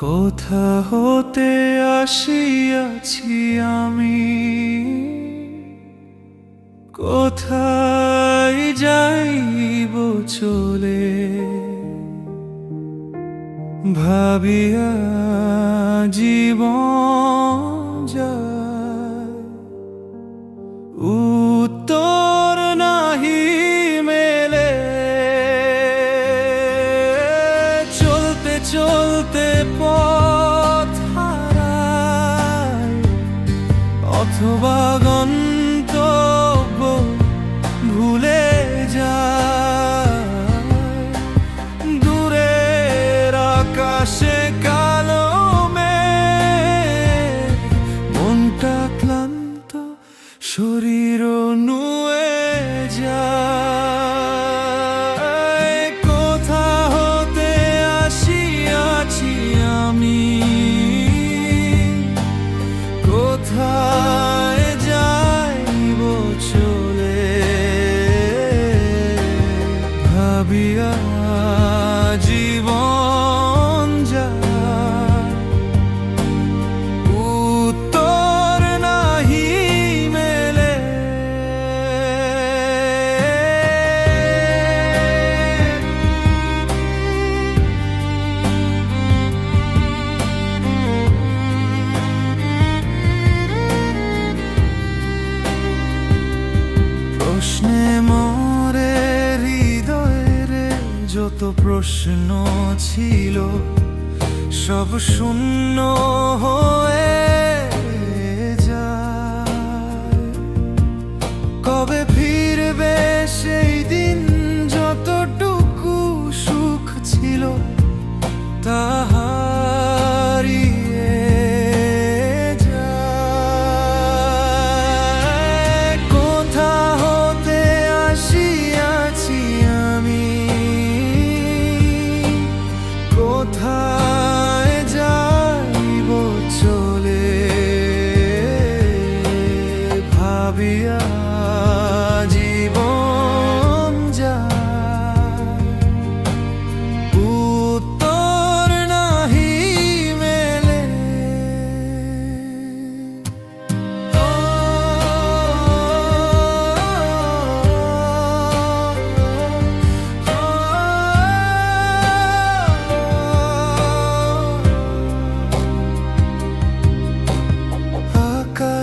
কোথা হতে আসিয়াছি আমি। কোথায় যাইব চলে? ভাবিয়া জীবন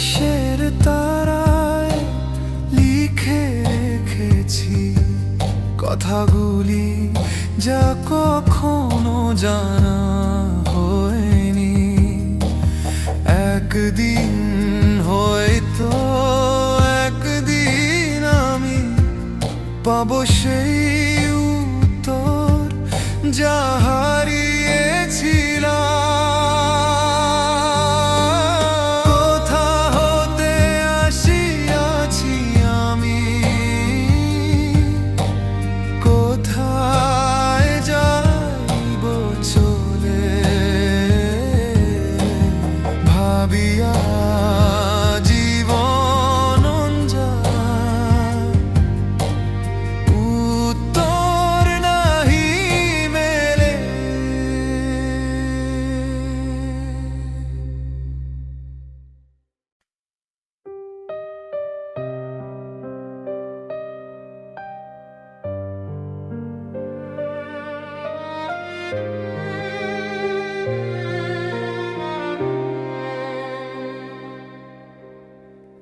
আকাশের তারায় লিখে রেখেছি কথাগুলি যা কখনো জানা হয়নি। একদিন হয়তো একদিন আমি পাবো সেই উত্তর যাহারি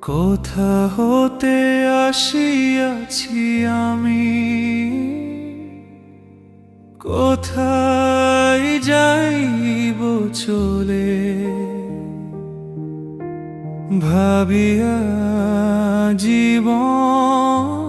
কোথা হতে আসিয়াছি আমি। কোথায় যাইব চলে? ভাবিয়া জীবন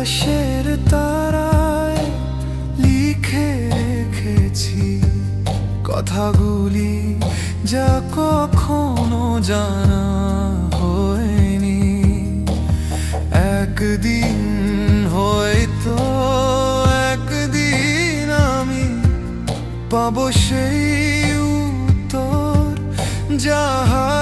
আকাশের তারায় লিখে রেখেছি কথাগুলি যা কখনো জানা হয়নি। একদিন হয়তো একদিন আমি পাবো সেই উত্তর, যাহা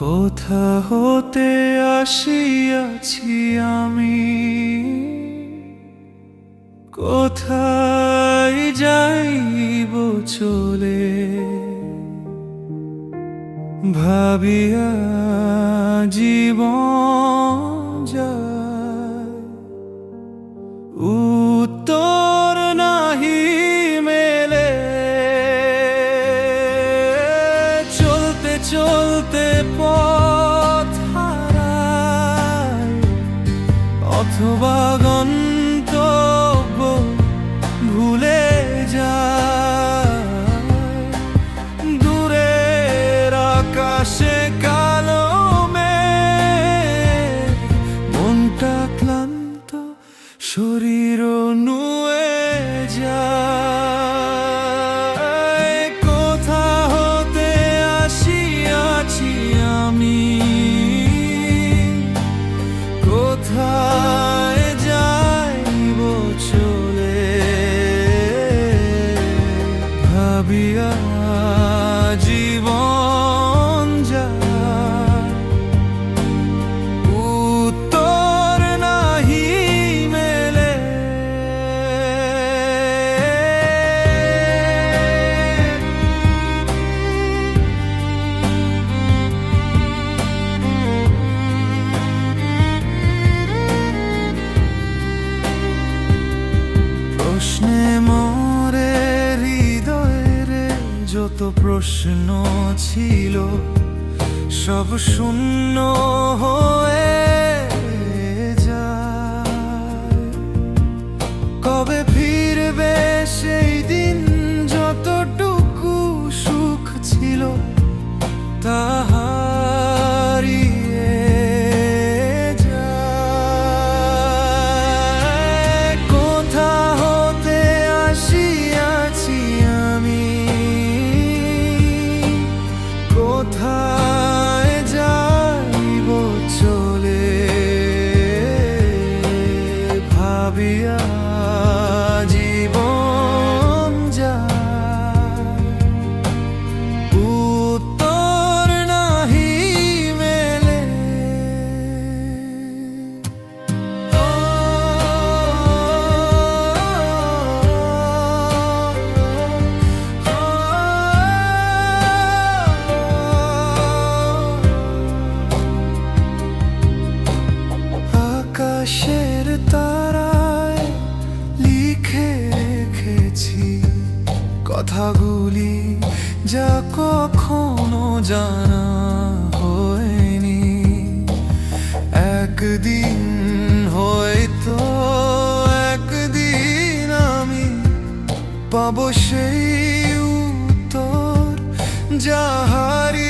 কোথা হতে আসিয়াছি আমি। কোথায় যাইব চলে? ভাবিয়া জীবন যায়। উ আকাশের তারায় লিখে রেখেছি কথাগুলি যা কখনো জানা হয়নি। একদিন হয়তো, একদিন আমি পাবো সেই উত্তর যা হারিয়েছিলাম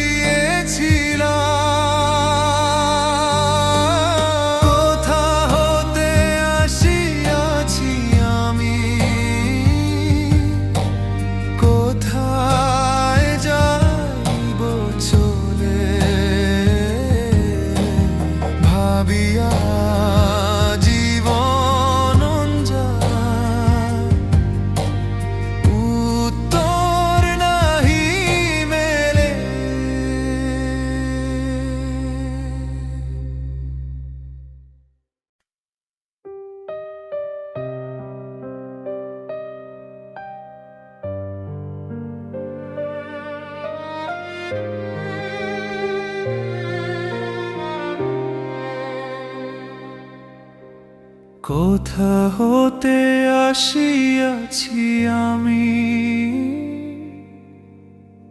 কোথা হতে আসিয়াছি আমি।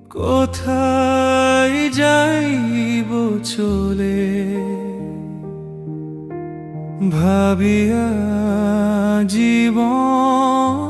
কোথায় যাইব চলে? ভাবিয়া জীবন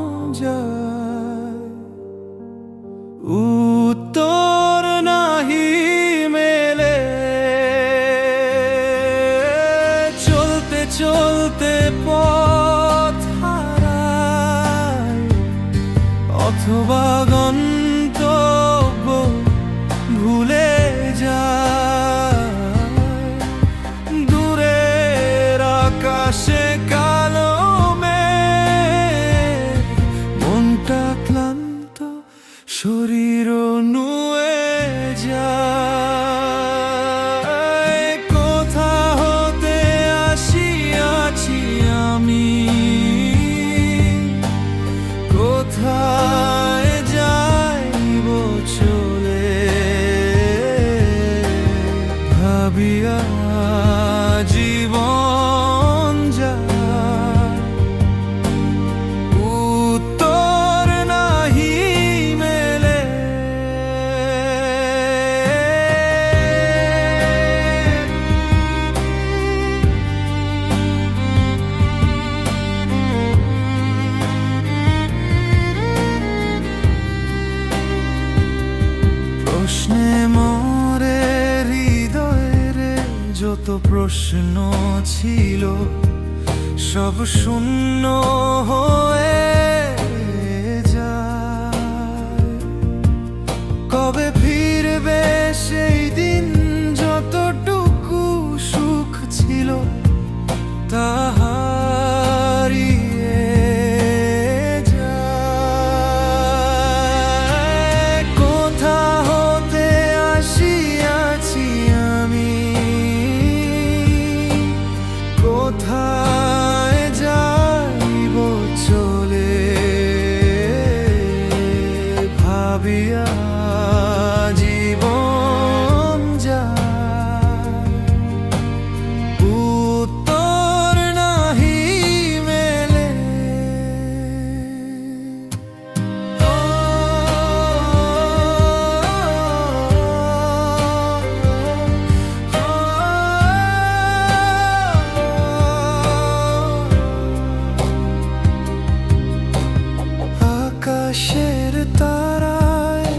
আকাশের তারায়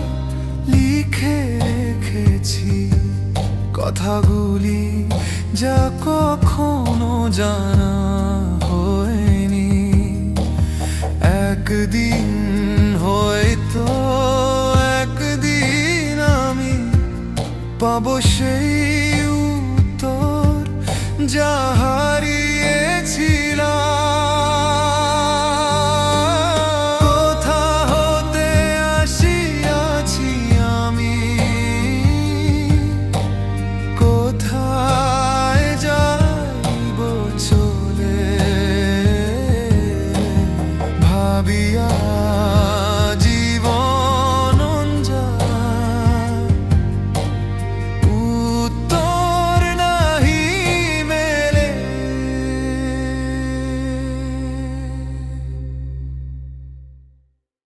লিখে রেখেছি কথাগুলি যা কখনো জানা হয়নি। একদিন হয়তো একদিন আমি পাবো সেই উত্তর যা হারিয়ে